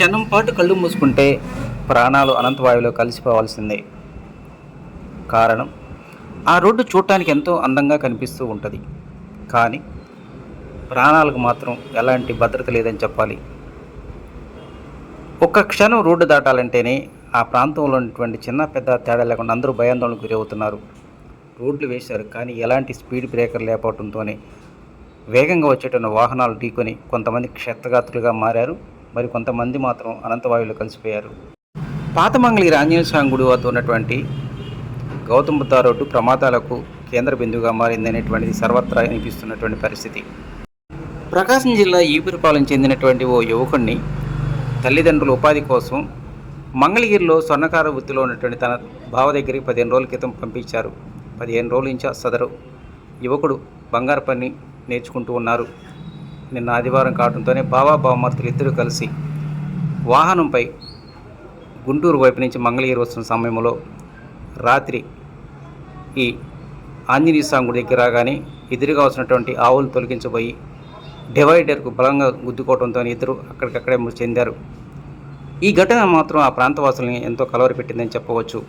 క్షణం పాటు కళ్ళు మూసుకుంటే ప్రాణాలు అనంతవాయువులో కలిసిపోవాల్సిందే. కారణం ఆ రోడ్డు చూడటానికి ఎంతో అందంగా కనిపిస్తూ ఉంటుంది. కానీ ప్రాణాలకు మాత్రం ఎలాంటి భద్రత లేదని చెప్పాలి. ఒక్క క్షణం రోడ్డు దాటాలంటేనే ఆ ప్రాంతంలో ఉన్నటువంటి చిన్న పెద్ద తేడా లేకుండా అందరూ భయాందోళనకు గురవుతున్నారు. రోడ్లు వేశారు కానీ ఎలాంటి స్పీడ్ బ్రేకర్ లేకపోవడంతోనే వేగంగా వచ్చేటువంటి వాహనాలు ఢీకొని కొంతమంది క్షేత్రగాత్రులుగా మారారు. మరి కొంతమంది మాత్రం అనంతవాయువులో కలిసిపోయారు. పాతమంగళి మంగళగిరి ఆంజనేయ స్వామి గుడి వద్ద ఉన్నటువంటి గౌతమ బుద్ధ రోడ్డు ప్రమాదాలకు కేంద్ర బిందువుగా మారిందనేటువంటిది సర్వత్రా అనిపిస్తున్నటువంటి పరిస్థితి. ప్రకాశం జిల్లా ఈపురపాలెం చెందినటువంటి ఓ యువకుడిని తల్లిదండ్రుల ఉపాధి కోసం మంగళగిరిలో స్వర్ణకార వృత్తిలో ఉన్నటువంటి తన బావ దగ్గరికి పదిహేను రోజుల క్రితం పంపించారు. పదిహేను రోజుల నుంచి ఆ సదరు యువకుడు బంగారు పని నేర్చుకుంటూ ఉన్నారు. నిన్న ఆదివారం కావడంతోనే బావా బావమర్తులు ఇద్దరు కలిసి వాహనంపై గుంటూరు వైపు నుంచి మంగళగిరి వస్తున్న సమయంలో రాత్రి ఈ ఆంజనేయ స్వామి గుడి దగ్గర రాగానే ఎదురుగా వస్తున్నటువంటి ఆవులు తొలగించబోయి డివైడర్కు బలంగా గుద్దుకోవడంతో ఇద్దరు అక్కడికక్కడే మృతి చెందారు. ఈ ఘటన మాత్రం ఆ ప్రాంతవాసుల్ని ఎంతో కలవరపెట్టిందని చెప్పవచ్చు.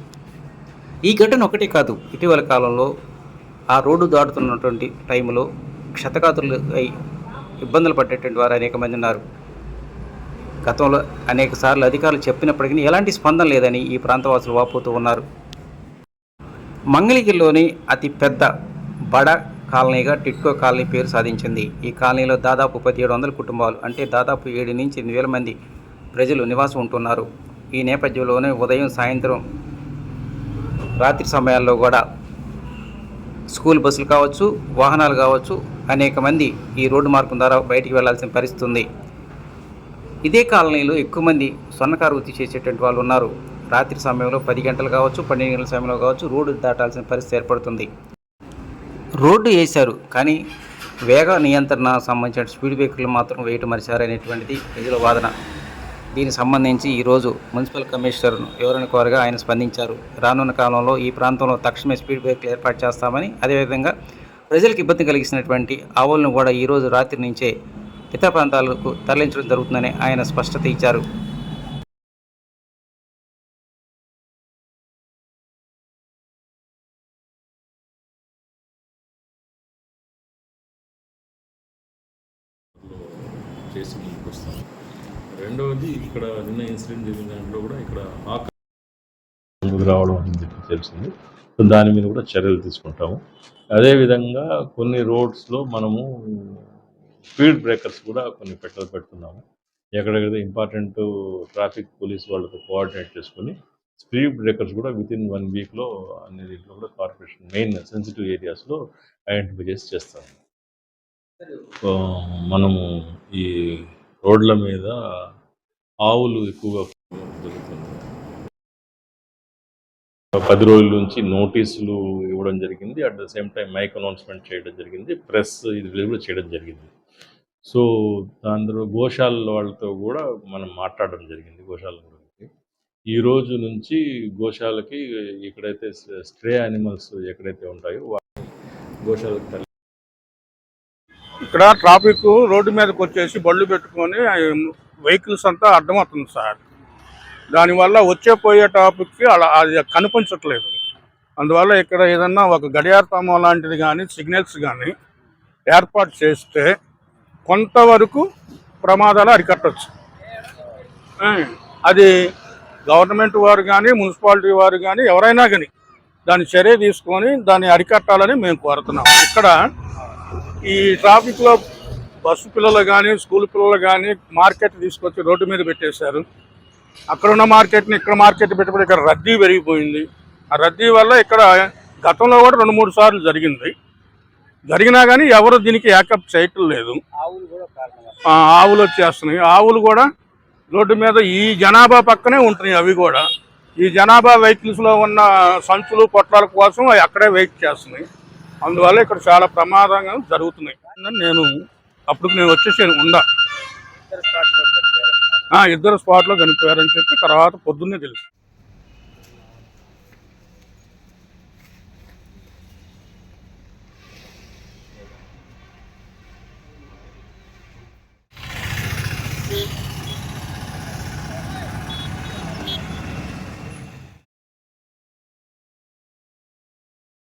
ఈ ఘటన ఒకటే కాదు ఇటీవల కాలంలో ఆ రోడ్డు దాటుతున్నటువంటి టైంలో క్షతగాతులు అయి ఇబ్బందులు పడేటువంటి వారు అనేక మంది ఉన్నారు. గతంలో అనేక సార్లు అధికారులు చెప్పినప్పటికీ ఎలాంటి స్పందన లేదని ఈ ప్రాంతవాసులు వాపోతూ ఉన్నారు. మంగళగిరిలోని అతి పెద్ద బడ కాలనీగా టిట్కో కాలనీ పేరు సాధించింది. ఈ కాలనీలో దాదాపు పదిహేడు వందల కుటుంబాలు అంటే దాదాపు ఏడు నుంచి ఎనిమిది వేల మంది ప్రజలు నివాసం ఉంటున్నారు. ఈ నేపథ్యంలోనే ఉదయం సాయంత్రం రాత్రి సమయాల్లో కూడా స్కూల్ బస్సులు కావచ్చు వాహనాలు కావచ్చు అనేక మంది ఈ రోడ్డు మార్గం ద్వారా బయటికి వెళ్ళాల్సిన పరిస్థితి ఉంది. ఇదే కాలనీలో ఎక్కువ మంది స్వర్ణకారు వృత్తి చేసేటువంటి వాళ్ళు ఉన్నారు. రాత్రి సమయంలో పది గంటలు కావచ్చు పన్నెండు గంటల సమయంలో కావచ్చు రోడ్డు దాటాల్సిన పరిస్థితి ఏర్పడుతుంది. రోడ్డు వేశారు కానీ వేగ నియంత్రణ సంబంధించిన స్పీడ్ బ్రేకర్లు మాత్రం వేయటం మరిచారనేటువంటిది ప్రజల వాదన. దీనికి సంబంధించి ఈరోజు మున్సిపల్ కమిషనర్ను వివరణ కోరగా ఆయన స్పందించారు. రానున్న కాలంలో ఈ ప్రాంతంలో తక్షణమే స్పీడ్ బ్రేక్లు ఏర్పాటు చేస్తామని అదేవిధంగా ప్రజలకు ఇబ్బంది కలిగిస్తున్నటువంటి ఆవులను కూడా ఈరోజు రాత్రి నుంచే ఇతర ప్రాంతాలకు తరలించడం జరుగుతుందని ఆయన స్పష్టత ఇచ్చారు. చేసి ముందుకు వస్తాను రెండవది ఇక్కడ నిన్న ఇన్సిడెంట్ జరిగిన దాంట్లో కూడా ఇక్కడ ముందుకు రావడం అని చెప్పి తెలిసింది. సో దాని మీద కూడా చర్యలు తీసుకుంటాము. అదేవిధంగా కొన్ని రోడ్స్లో మనము స్పీడ్ బ్రేకర్స్ కూడా కొన్ని పెట్టలు పెడుతున్నాము. ఎక్కడెక్కడ ఇంపార్టెంట్ ట్రాఫిక్ పోలీస్ వాళ్ళతో కోఆర్డినేట్ చేసుకొని స్పీడ్ బ్రేకర్స్ కూడా విత్ ఇన్ వన్ వీక్లో అన్ని దీంట్లో కూడా కార్పొరేషన్ మెయిన్ సెన్సిటివ్ ఏరియాస్లో ఐడెంటిఫై చేసి చేస్తాము. మనము ఈ రోడ్ల మీద ఆవులు ఎక్కువగా దొరుకుతుంది. పది రోజుల నుంచి నోటీసులు ఇవ్వడం జరిగింది. At the same time mike announcement చేయడం జరిగింది. ప్రెస్ ఇది కూడా చేయడం జరిగింది. సో దాని గోశాల వాళ్ళతో కూడా మనం మాట్లాడడం జరిగింది గోశాల గురించి. ఈ రోజు నుంచి గోశాలకి ఎక్కడైతే స్ట్రే యానిమల్స్ ఎక్కడైతే ఉంటాయో వాటిని గోశాలకు ఇక్కడ ట్రాఫిక్ రోడ్డు మీదకి వచ్చేసి బళ్ళు పెట్టుకొని వెహికల్స్ అంతా అర్థమవుతుంది సార్. దానివల్ల వచ్చే పోయే ట్రాఫిక్కి అలా అది కనిపించట్లేదు. అందువల్ల ఇక్కడ ఏదన్నా ఒక గడియార స్తంభం లాంటిది కానీ సిగ్నల్స్ కానీ ఏర్పాటు చేస్తే కొంతవరకు ప్రమాదాలు అరికట్టచ్చు. అది గవర్నమెంట్ వారు కానీ మున్సిపాలిటీ వారు కానీ ఎవరైనా కానీ దాన్ని చర్య తీసుకొని దాన్ని అరికట్టాలని మేము కోరుతున్నాం. ఇక్కడ ఈ ట్రాఫిక్లో బస్సు పిల్లలు కానీ స్కూల్ పిల్లలు కానీ మార్కెట్ తీసుకొచ్చి రోడ్డు మీద పెట్టేశారు. అక్కడ ఉన్న మార్కెట్ని ఇక్కడ మార్కెట్ పెట్టుబడి ఇక్కడ రద్దీ పెరిగిపోయింది. ఆ రద్దీ వల్ల ఇక్కడ గతంలో కూడా రెండు మూడు సార్లు జరిగింది. జరిగినా కానీ ఎవరు దీనికి యాకప్ చేయటం లేదు. ఆవులు వచ్చేస్తున్నాయి. ఆవులు కూడా రోడ్డు మీద ఈ జనాభా పక్కనే ఉంటున్నాయి అవి కూడా. ఈ జనాభా వెహికల్స్లో ఉన్న సంచులు పొట్లాల కోసం అవి అక్కడే వెయిట్ చేస్తున్నాయి. అందువల్ల ఇక్కడ చాలా ప్రమాదంగా జరుగుతున్నాయి. నేను అప్పుడు నేను వచ్చేసి ఉందా ఆ, ఇద్దరు స్పాట్లో చనిపోయారని చెప్పి తర్వాత పొద్దున్నే తెలుసు.